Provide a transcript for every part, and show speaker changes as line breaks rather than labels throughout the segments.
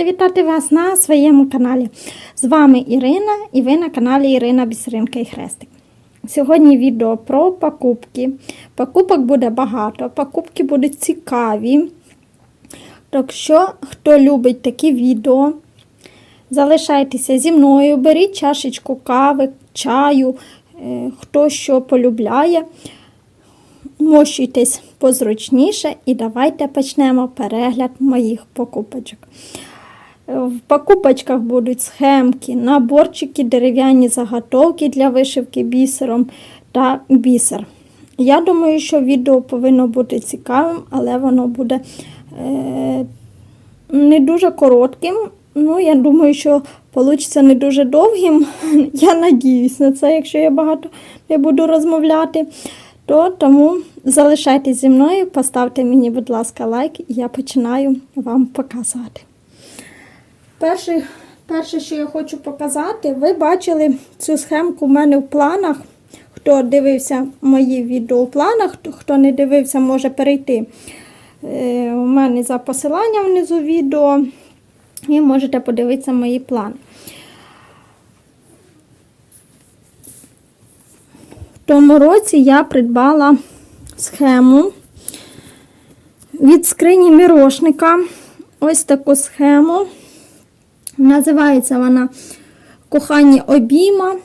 Рада вітати вас на своєму каналі. З вами Ірина і ви на каналі Ірина Бісеринка і Хрестик. Сьогодні відео про покупки. Покупок буде багато, покупки будуть цікаві. Так що, хто любить такі відео, залишайтеся зі мною, беріть чашечку кави, чаю, е, хто що полюбляє. Мощуйтесь позручніше і давайте почнемо перегляд моїх покупочок. В покупочках будуть схемки, наборчики, дерев'яні заготовки для вишивки бісером та бісер. Я думаю, що відео повинно бути цікавим, але воно буде е, не дуже коротким. Ну, я думаю, що вийде не дуже довгим. Я надіюсь на це, якщо я багато не буду розмовляти то тому залишайтесь зі мною, поставте мені, будь ласка, лайк, і я починаю вам показувати. Перше, перше, що я хочу показати, ви бачили цю схемку в мене в планах. Хто дивився мої відео у планах, хто не дивився, може перейти е, у мене за посиланням внизу відео, і можете подивитися мої плани. В тому році я придбала схему від скрині мірошника. Ось таку схему. Називається вона Кохання обійма.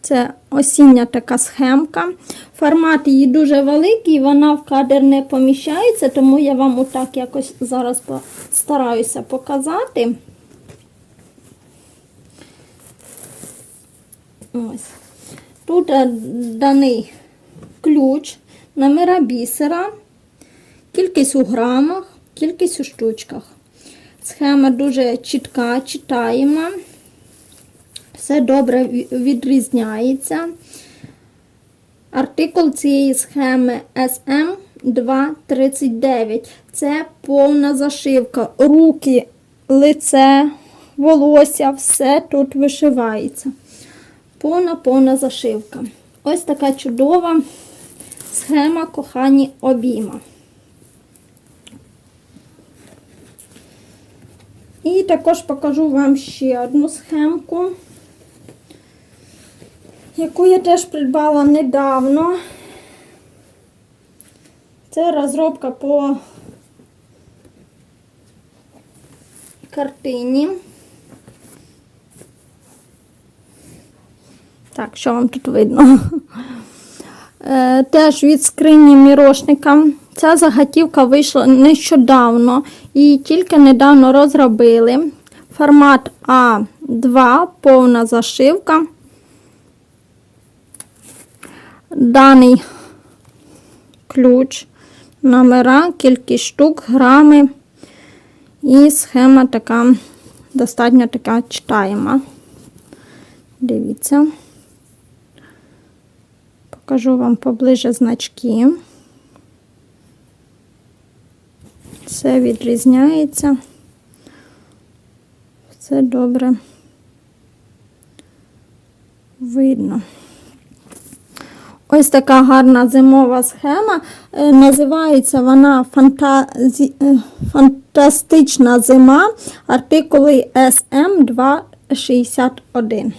Це осіння така схемка. Формат її дуже великий, вона в кадр не поміщається, тому я вам отак якось зараз стараюся показати. Ось. Тут е, даний ключ, номера бісера, кількість у грамах, кількість у штучках. Схема дуже чітка, читаєма. Все добре відрізняється. Артикул цієї схеми SM239. Це повна зашивка. Руки, лице, волосся, все тут вишивається повна-повна зашивка. Ось така чудова схема кохані обійма. І також покажу вам ще одну схемку, яку я теж придбала недавно. Це розробка по картині. Так, що вам тут видно? Е, теж від скрині мірошника. Ця заготівка вийшла нещодавно і тільки недавно розробили. Формат А2, повна зашивка. Даний ключ, номера, кількість штук, грами. І схема така достатньо така читаєма. Дивіться. Покажу вам поближе значки. Все відрізняється. Все добре видно. Ось така гарна зимова схема. Е, називається вона фантазі... Е, Фантастична зима, артикули SM261.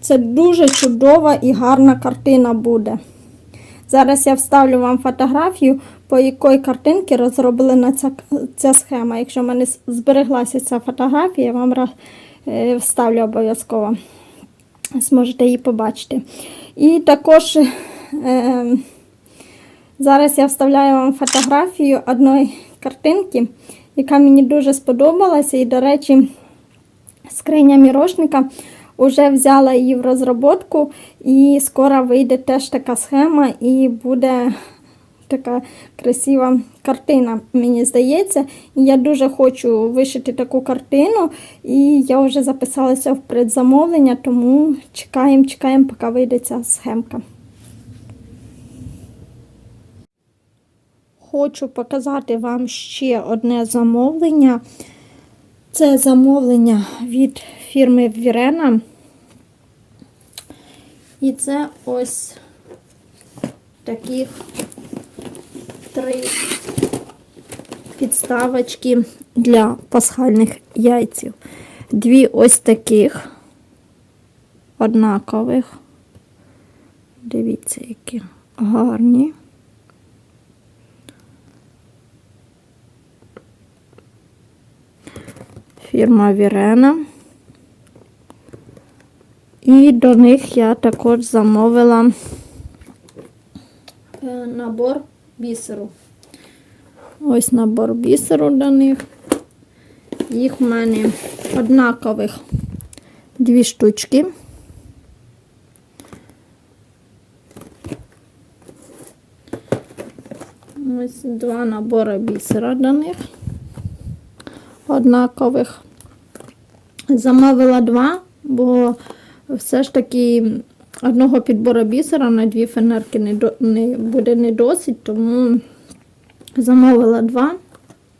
Це дуже чудова і гарна картина буде. Зараз я вставлю вам фотографію, по якої картинки розроблена ця ця схема. Якщо в мене збереглася ця фотографія, я вам е, вставлю обов'язково. Зможете її побачити. І також е, зараз я вставляю вам фотографію одної картинки, яка мені дуже сподобалася. І, до речі, скриня мірошника. Уже взяла її в розробку і скоро вийде теж така схема і буде така красива картина, мені здається. Я дуже хочу вишити таку картину, і я вже записалася в предзамовлення, тому чекаємо, чекаємо, поки вийде ця схемка. Хочу показати вам ще одне замовлення. Це замовлення від фірми Вірена. І це ось таких три підставочки для пасхальних яйців. Дві ось таких однакових. Дивіться, які гарні. Фірма Вірена. І до них я також замовила е, набор бісеру. Ось набор бісеру до них. Їх в мене однакових дві штучки. Ось два набори бісера до них. Однакових. Замовила два, бо все ж таки одного підбору бісера на дві фенерки не, до, не буде не досить, тому замовила два.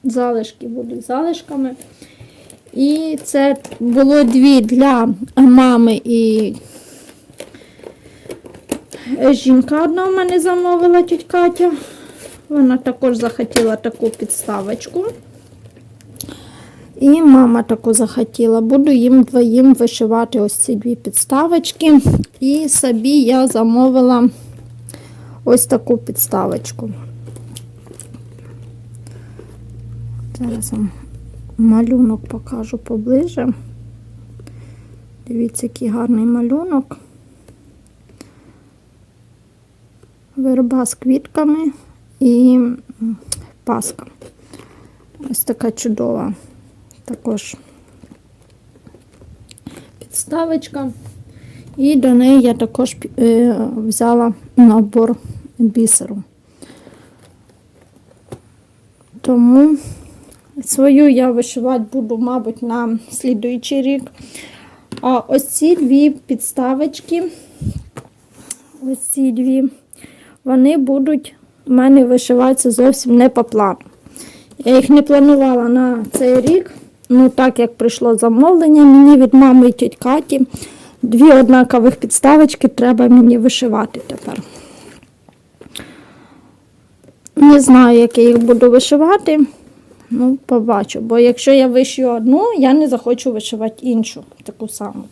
Залишки будуть залишками. І це було дві для мами і жінка одна в мене замовила тіть Катя. Вона також захотіла таку підставочку. І мама таку захотіла. Буду їм двоїм вишивати ось ці дві підставочки. І собі я замовила ось таку підставочку. Зараз вам малюнок покажу поближе. Дивіться, який гарний малюнок. Верба з квітками і паска. Ось така чудова також підставочка. І до неї я також е, взяла набор бісеру. Тому свою я вишивати буду, мабуть, на слідуючий рік. А ось ці дві підставочки, ось ці дві, вони будуть у мене вишиватися зовсім не по плану. Я їх не планувала на цей рік. Ну, так як прийшло замовлення, мені від мами і тіть Каті дві однакових підставочки треба мені вишивати тепер. Не знаю, як я їх буду вишивати. Ну, побачу. Бо якщо я вишию одну, я не захочу вишивати іншу, таку саму.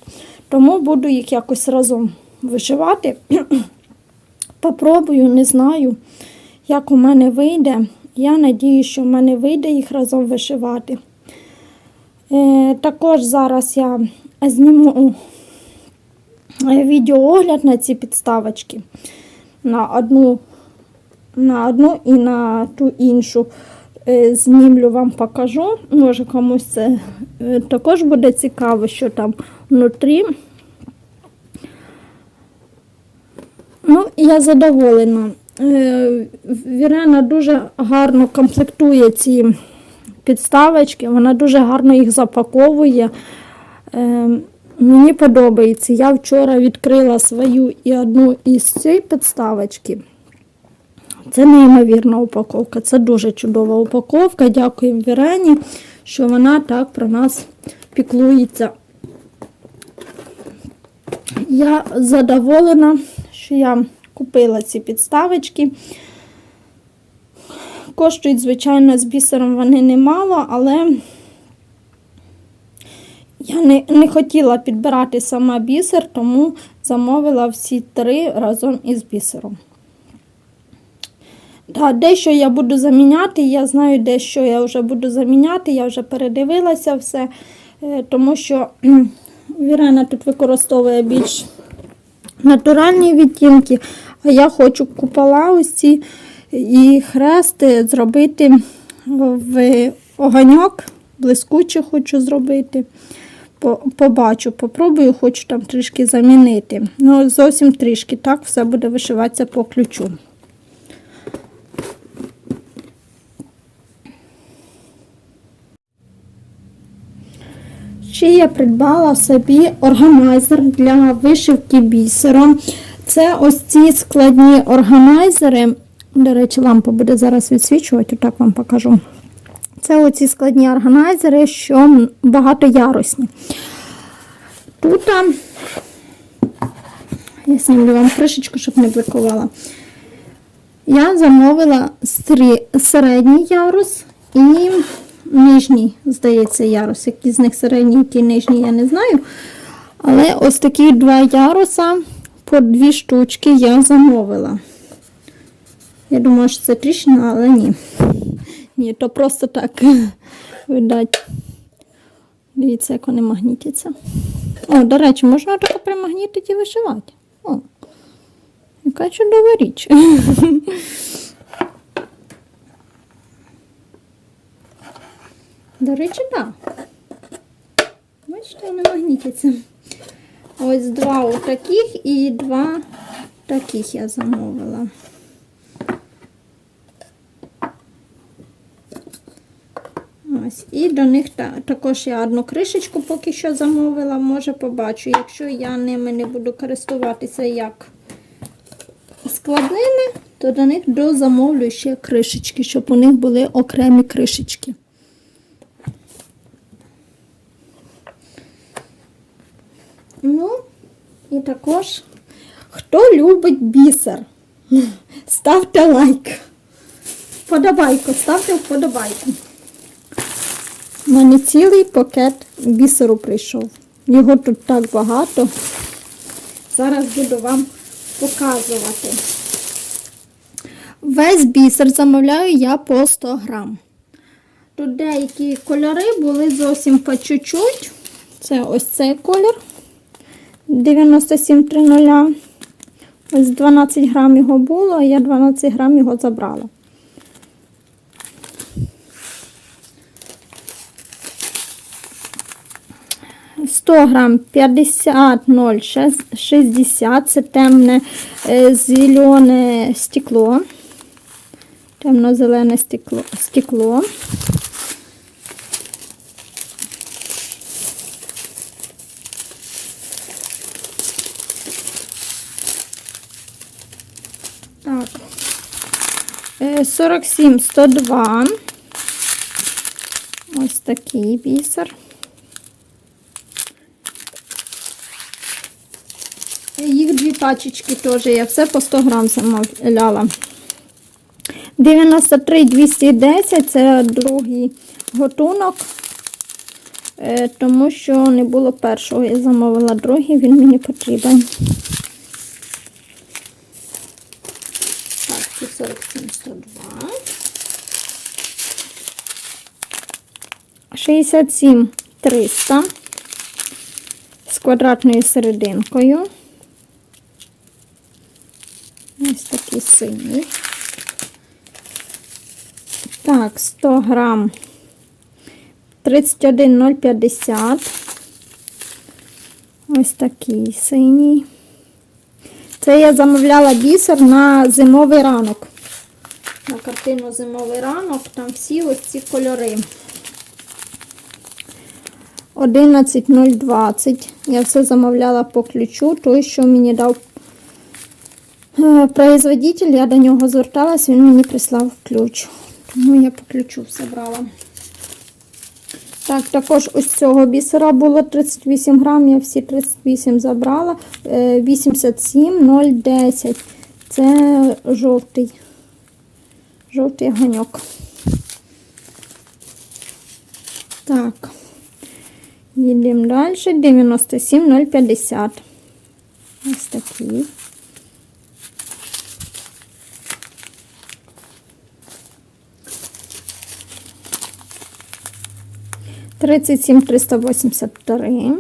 Тому буду їх якось разом вишивати. Попробую, не знаю, як у мене вийде. Я надію, що в мене вийде їх разом вишивати. Е, також зараз я зніму е, відеоогляд на ці підставочки. На одну, на одну і на ту іншу. Е, знімлю вам покажу. Може комусь це також буде цікаво, що там внутрі. Ну, я задоволена. Вірена дуже гарно комплектує ці підставочки, вона дуже гарно їх запаковує. Е, Мені подобається. Я вчора відкрила свою і одну із цієї підставочки. Це неймовірна упаковка, це дуже чудова упаковка. Дякуємо Вірені, що вона так про нас піклується. Я задоволена, що я купила ці підставочки. Коштують, звичайно, з бісером вони немало, але я не, не хотіла підбирати сама бісер, тому замовила всі три разом із бісером. Да, дещо я буду заміняти, я знаю, дещо я вже буду заміняти, я вже передивилася все, е, тому що Вірена тут використовує більш натуральні відтінки, а я хочу купола ось ці і хрести зробити в огоньок, блискуче хочу зробити. Побачу, попробую, хочу там трішки замінити. Ну, зовсім трішки, так все буде вишиватися по ключу. Ще я придбала собі органайзер для вишивки бісером. Це ось ці складні органайзери. До речі, лампа буде зараз відсвічувати, так вам покажу. Це оці складні органайзери, що багатоярусні. Тут я знімлю вам кришечку, щоб не бликувала. Я замовила середній ярус і нижній, здається, ярус. Який з них середній, який нижній, я не знаю. Але ось такі два яруса по дві штучки я замовила. Я думала, що це тріщина, але ні. Ні, то просто так видать. Дивіться, як вони магнітяться. О, до речі, можна так примагнітити і вишивати. О, яка чудова річ. До речі, так. Да. Бачите, вони магнітяться. Ось два отаких і два таких я замовила. Ось. І до них та, також я одну кришечку поки що замовила, може побачу. Якщо я ними не буду користуватися як складними, то до них дозамовлю ще кришечки, щоб у них були окремі кришечки. Ну, і також, хто любить бісер, ставте лайк. Вподобайку, ставте вподобайку. У мене цілий пакет бісеру прийшов. Його тут так багато. Зараз буду вам показувати. Весь бісер замовляю я по 100 грам. Тут деякі кольори були зовсім по чуть-чуть. Це ось цей колір 9730. Ось 12 грам його було, а я 12 грам його забрала. Сто грам 50 0 60 це темне е, зелене стекло. Темно-зелене стекло. стекло. Так. Е, 47 102. Ось такий бісер. Їх дві пачечки теж, я все по 100 грам замовляла. 93 210 це другий готунок, е, тому що не було першого. Я замовила другий, він мені потрібен. Так, це 47 102. 67 300 з квадратною серединкою. Ось такий синій. Так, 100 грам 31050. Ось такий синій. Це я замовляла бісер на зимовий ранок. На картину зимовий ранок, там всі ось ці кольори. 11020. Я все замовляла по ключу, той, що мені дав производитель, я до нього зверталась, він мені прислав ключ. Тому я по ключу все брала. Так, також ось цього бісера було 38 грам, я всі 38 забрала. Е, 87 010. Це жовтий. Жовтий ганьок. Так. Їдемо далі. 97 050. Ось такий. 37 383.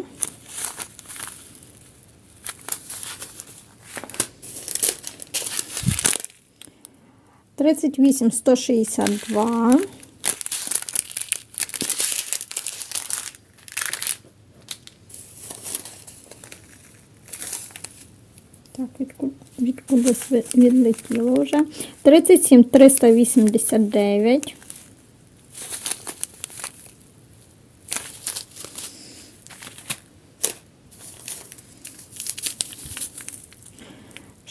Тридцять вісім сто шістдесят два. Так, відкудись відлетіло вже. Тридцять сім триста вісімдесят дев'ять.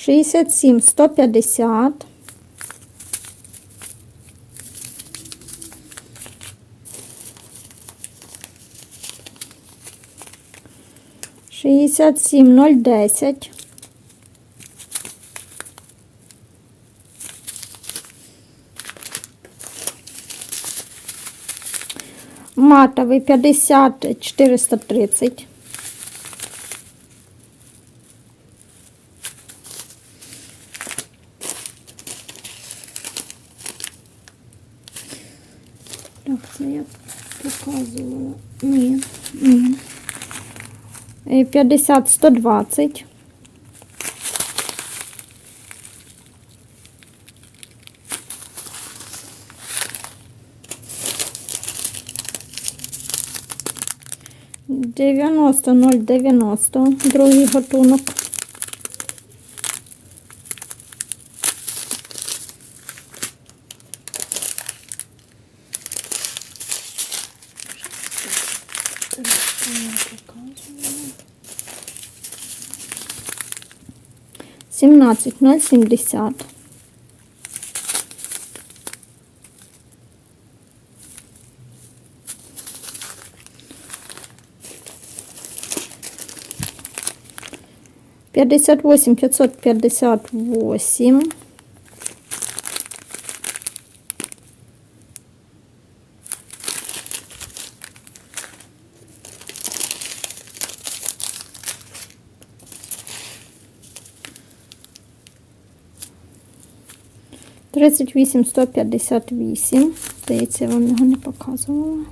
67 150. Шістдесят сім ноль десять. Матовий п'ятдесят чотириста тридцять. 50 120. Дев'яносто ноль дев'яносто другий гатунок. 17070. П'ятдесят восемь п'ятсот п'ятдесят восемь Здається, я вам його не показувала.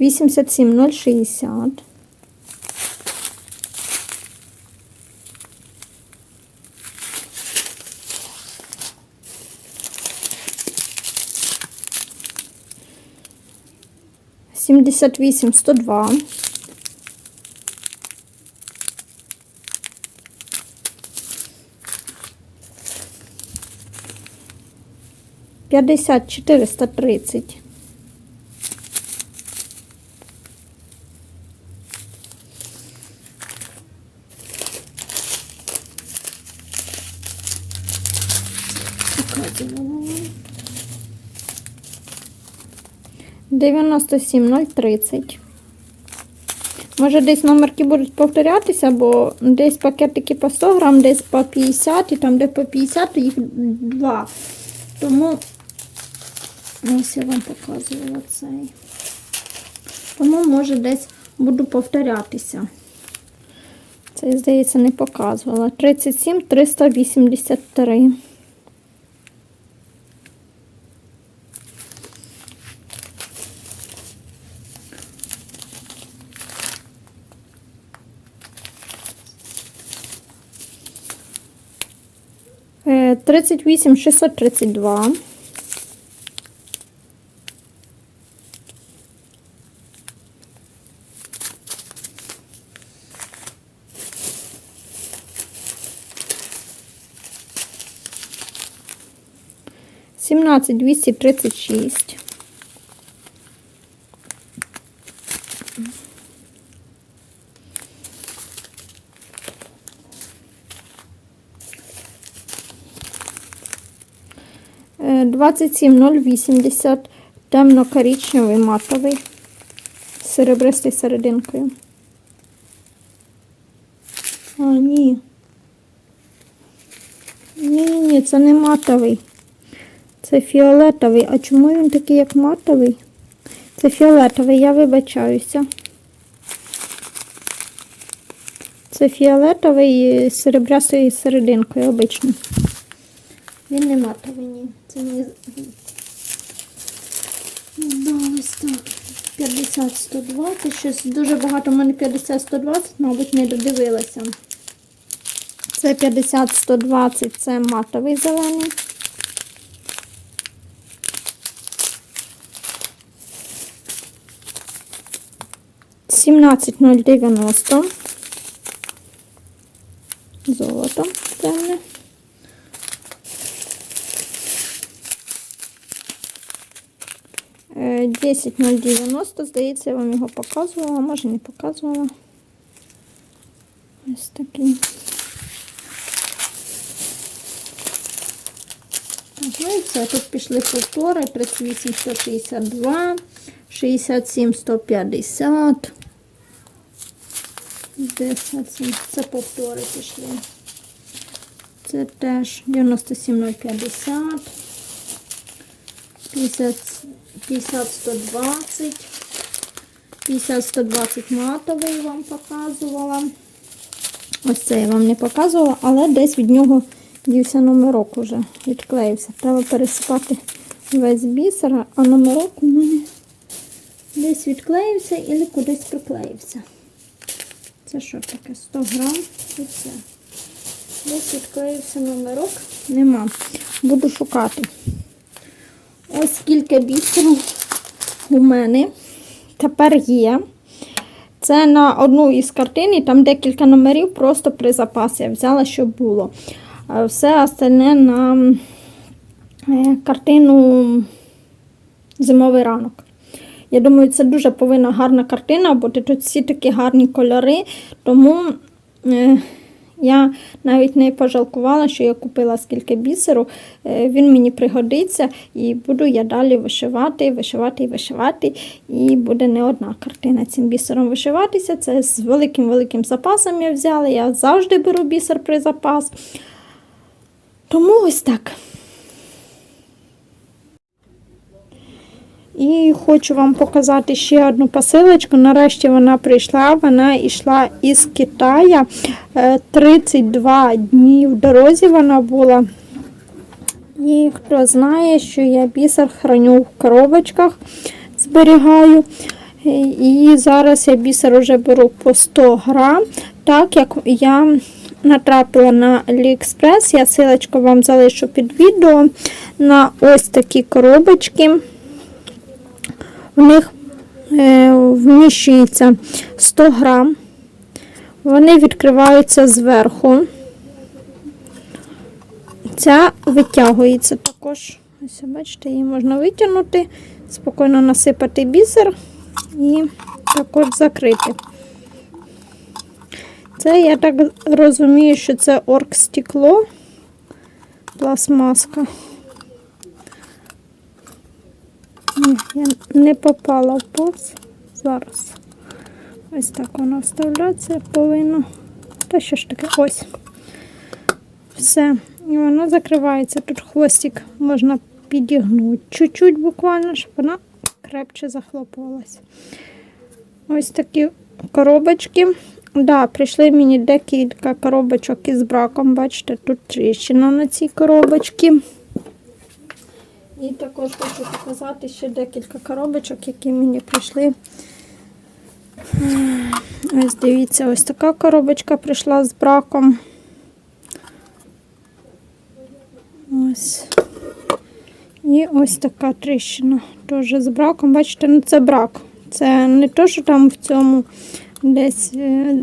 Вісімдесят сім ноль шістдесят. 78 102. П'ятдесят чотириста тридцять. Показуємо. 97,030. Може, десь номерки будуть повторятися, бо десь пакетики по 100 грам, десь по 50 і там, де по 50, то їх два. Тому ось я вам показувала цей. Тому, може, десь буду повторятися. Це, здається, не показувала. 37,383. 383. 38 632. Сімнадцять двісті тридцять шість. Е, 27080 темно-коричневий матовий з серебристою серединкою. А, ні. Ні, ні, ні, це не матовий. Це фіолетовий. А чому він такий, як матовий? Це фіолетовий, я вибачаюся. Це фіолетовий з серебрястою серединкою обично. Він не матовий, ні. Це не. Да, ось так. 50-120. Щось дуже багато в мене 50-120, мабуть, не додивилася. Це 50-120, це матовий зелений. Сімнадцять ноль дев'яносто. Золото темне. Е, 10.090, здається, я вам його показувала, може не показувала. Ось такий. Так, ну тут пішли повтори, 38 162, 67 150. Де це? Це, це повтори пішли. Це теж 97050, 50, 50 120, 50 120 матовий вам показувала. Ось це я вам не показувала, але десь від нього дівся номерок уже, відклеївся. Треба пересипати весь бісер, а номерок у мене десь відклеївся і кудись приклеївся. Це що таке? 100 грам і все. Десь відклеївся номерок. Нема. Буду шукати. Ось скільки бісеру у мене тепер є. Це на одну із картин, там декілька номерів просто при запасі. Я взяла, щоб було. Все остальне на е, картину Зимовий ранок. Я думаю, це дуже повинна гарна картина, бо тут всі такі гарні кольори. Тому е, я навіть не пожалкувала, що я купила скільки бісеру. Е, він мені пригодиться і буду я далі вишивати, вишивати і вишивати. І буде не одна картина цим бісером вишиватися. Це з великим-великим запасом я взяла. Я завжди беру бісер при запас. Тому ось так. І хочу вам показати ще одну посилочку. Нарешті вона прийшла. Вона йшла із Китаю. Е, 32 дні в дорозі вона була. І хто знає, що я бісер храню в коробочках, зберігаю. Е, І зараз я бісер вже беру по 100 грам, так як я натрапила на AliExpress, я силочку вам залишу під відео на ось такі коробочки. В них е, вміщується 100 грам. Вони відкриваються зверху. Ця витягується також. Ось, бачите, її можна витягнути, спокійно насипати бісер і також закрити. Це, я так розумію, що це оргстекло, пластмаска. Ні, я не попала в повз. Зараз. Ось так воно вставляться повинно. Та що ж таке? Ось. Все. І воно закривається. Тут хвостик можна підігнути. Чуть-чуть буквально, щоб вона крепче захлопувалась. Ось такі коробочки. Да, прийшли мені декілька коробочок із браком. Бачите, тут тріщина на цій коробочці. І також хочу показати ще декілька коробочок, які мені прийшли. Ось дивіться, ось така коробочка прийшла з браком. Ось. І ось така тріщина. Теж з браком. Бачите, ну це брак. Це не то, що там в цьому десь е,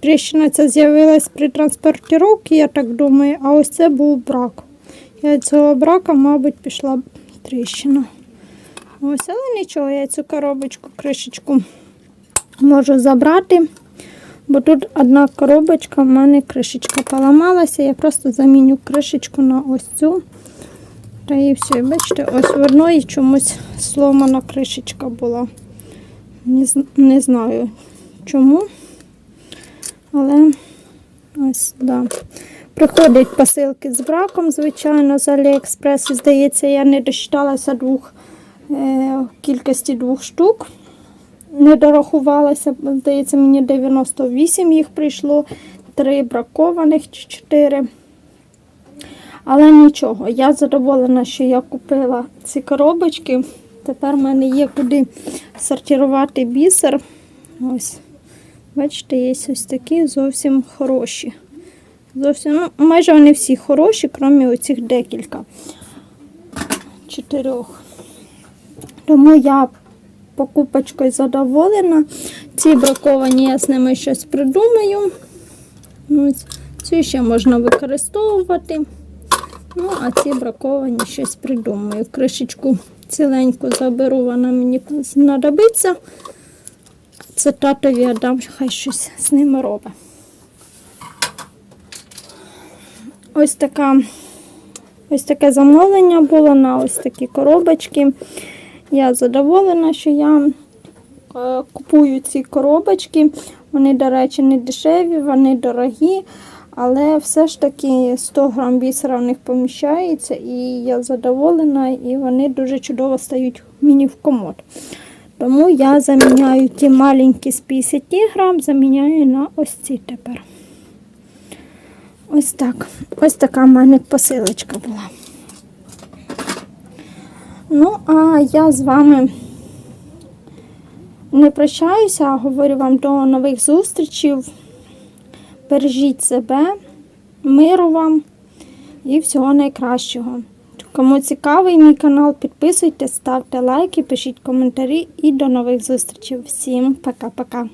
тріщина ця з'явилась при транспортировці, я так думаю, а ось це був брак. Я цього брака, мабуть, пішла тріщина. Ось, але нічого, я цю коробочку, кришечку можу забрати, бо тут одна коробочка, в мене кришечка поламалася. Я просто заміню кришечку на ось цю. Та і все. І бачите, ось в одної чомусь сломана кришечка була. Не, не знаю чому. Але ось, да. Приходять посилки з браком, звичайно, з Аліекспрес. Здається, я не дочиталася двох е, кількості двох штук. Не дорахувалася, здається, мені 98 їх прийшло, 3 бракованих чи 4. Але нічого, я задоволена, що я купила ці коробочки. Тепер в мене є куди сортувати бісер. Ось. Бачите, є ось такі зовсім хороші. Зовсім, ну, майже вони всі хороші, крім оцих декілька. Чотирьох. Тому я покупочкою задоволена. Ці браковані, я з ними щось придумаю. Ось. Цю ще можна використовувати. Ну, а ці браковані щось придумаю. Кришечку ціленьку заберу, вона мені знадобиться. Це татові я хай щось з ними робить. Ось така. Ось таке замовлення було на ось такі коробочки. Я задоволена, що я е, купую ці коробочки. Вони, до речі, не дешеві, вони дорогі, але все ж таки 100 грам бісера в них поміщається, і я задоволена, і вони дуже чудово стають мені в комод. Тому я заміняю ті маленькі з 50 грам, заміняю на ось ці тепер. Ось так. Ось така в мене посилочка була. Ну, а я з вами не прощаюся, а говорю вам до нових зустрічей. Бережіть себе, миру вам і всього найкращого. Кому цікавий мій канал, підписуйтесь, ставте лайки, пишіть коментарі і до нових зустрічей. Всім пока-пока.